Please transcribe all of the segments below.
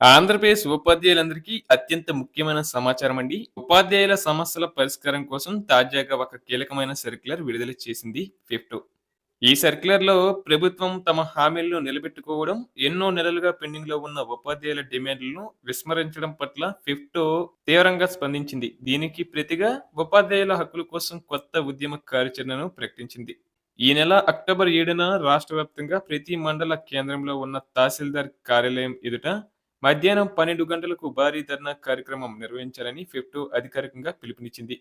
ఆంధ్రప్రదేశ్ ఉపాధ్యాయులందరికీ అత్యంత ముఖ్యమైన సమాచారం అండి. ఉపాధ్యాయుల సమస్యల పరిష్కారం కోసం తాజాగా ఒక కీలకమైన సర్క్యులర్ విడుదల చేసింది ఫిఫ్ట్. ఈ సర్క్యులర్లో ప్రభుత్వం తమ హామీలను నిలబెట్టుకోవడం ఎన్నో నెలలుగా పెండింగ్లో ఉన్న ఉపాధ్యాయుల డిమాండ్లను విస్మరించడం పట్ల ఫిఫ్ట్ తీవ్రంగా స్పందించింది. దీనికి ప్రతిగా ఉపాధ్యాయుల హక్కుల కోసం కొత్త ఉద్యమ కార్యాచరణను ప్రకటించింది. ఈ నెల అక్టోబర్ ఏడున రాష్ట్ర వ్యాప్తంగా ప్రతి మండల కేంద్రంలో ఉన్న తహసీల్దార్ కార్యాలయం ఎదుట మధ్యాహ్నం పన్నెండు గంటలకు భారీ ధర్నా కార్యక్రమం నిర్వహించాలని ఫిఫ్టో అధికారికంగా పిలుపునిచ్చింది.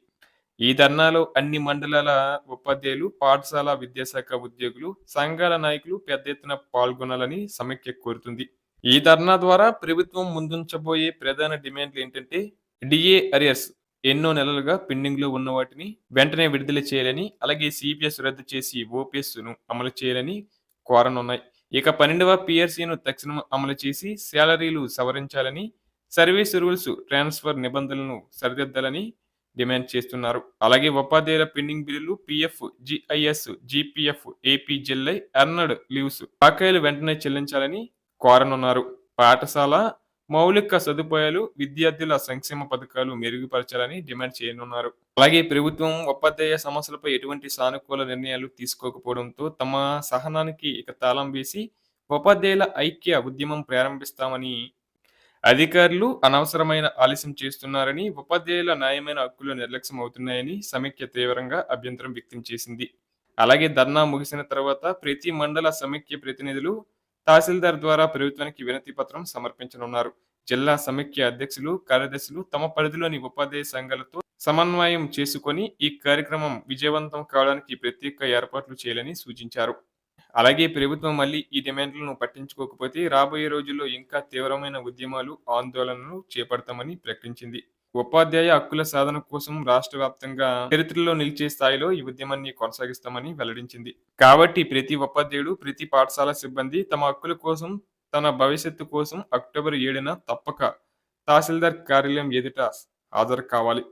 ఈ ధర్నాలో అన్ని మండలాల ఉపాధ్యాయులు పాఠశాల విద్యాశాఖ ఉద్యోగులు సంఘాల నాయకులు పెద్ద ఎత్తున పాల్గొనాలని సమైక్య కోరుతుంది. ఈ ధర్నా ద్వారా ప్రభుత్వం ముందుంచబోయే ప్రధాన డిమాండ్లు ఏంటంటే డిఏ అరియర్స్ ఎన్నో నెలలుగా పెండింగ్లో ఉన్న వాటిని వెంటనే విడుదల చేయాలని అలాగే సిపిఎస్ రద్దు చేసి ఓపీఎస్ను అమలు చేయాలని కోరనున్నాయి. ఇక పన్నెండవ పిఆర్సీను తక్షణం అమలు చేసి శాలరీలు సవరించాలని సర్వీస్ రూల్స్ ట్రాన్స్ఫర్ నిబంధనలను సరిదిద్దాలని డిమాండ్ చేస్తున్నారు. అలాగే ఉపాధ్యాయుల పెండింగ్ బిల్లులు PF GIS GPF APGLI earned leaves బాకాయిలు వెంటనే చెల్లించాలని కోరనున్నారు. పాఠశాల మౌలిక సదుపాయాలు విద్యార్థుల సంక్షేమ పథకాలు మెరుగుపరచాలని డిమాండ్ చేయనున్నారు. అలాగే ప్రభుత్వం ఉపాధ్యాయ సమస్యలపై ఎటువంటి సానుకూల నిర్ణయాలు తీసుకోకపోవడంతో తమ సహనానికి ఇక తాళం వేసి ఉపాధ్యాయుల ఐక్య ఉద్యమం ప్రారంభిస్తామని అధికారులు అనవసరమైన ఆలస్యం చేస్తున్నారని ఉపాధ్యాయుల న్యాయమైన హక్కులు నిర్లక్ష్యం అవుతున్నాయని సమైక్య తీవ్రంగా అభ్యంతరం వ్యక్తం చేసింది. అలాగే ధర్నా ముగిసిన తర్వాత ప్రతి మండల సమైక్య ప్రతినిధులు తహసీల్దార్ ద్వారా ప్రభుత్వానికి వినతి పత్రం సమర్పించనున్నారు. జిల్లా సమైక్య అధ్యక్షులు కార్యదర్శులు తమ పరిధిలోని ఉపాధ్యాయ సంఘాలతో సమన్వయం చేసుకొని ఈ కార్యక్రమం విజయవంతం కావడానికి ప్రత్యేక ఏర్పాట్లు చేయాలని సూచించారు. అలాగే ప్రభుత్వం మళ్ళీ ఈ డిమాండ్లను పట్టించుకోకపోతే రాబోయే రోజుల్లో ఇంకా తీవ్రమైన ఉద్యమాలు ఆందోళనలు చేపడతామని ప్రకటించింది. ఉపాధ్యాయ హక్కుల సాధన కోసం రాష్ట్ర వ్యాప్తంగా చరిత్రలో నిలిచే స్థాయిలో ఈ ఉద్యమాన్ని కొనసాగిస్తామని వెల్లడించింది. కాబట్టి ప్రతి ఉపాధ్యాయుడు ప్రతి పాఠశాల సిబ్బంది తమ హక్కుల కోసం తన భవిష్యత్తు కోసం అక్టోబర్ ఏడున తప్పక తహసీల్దార్ కార్యాలయం ఎదుట హాజరు కావాలి.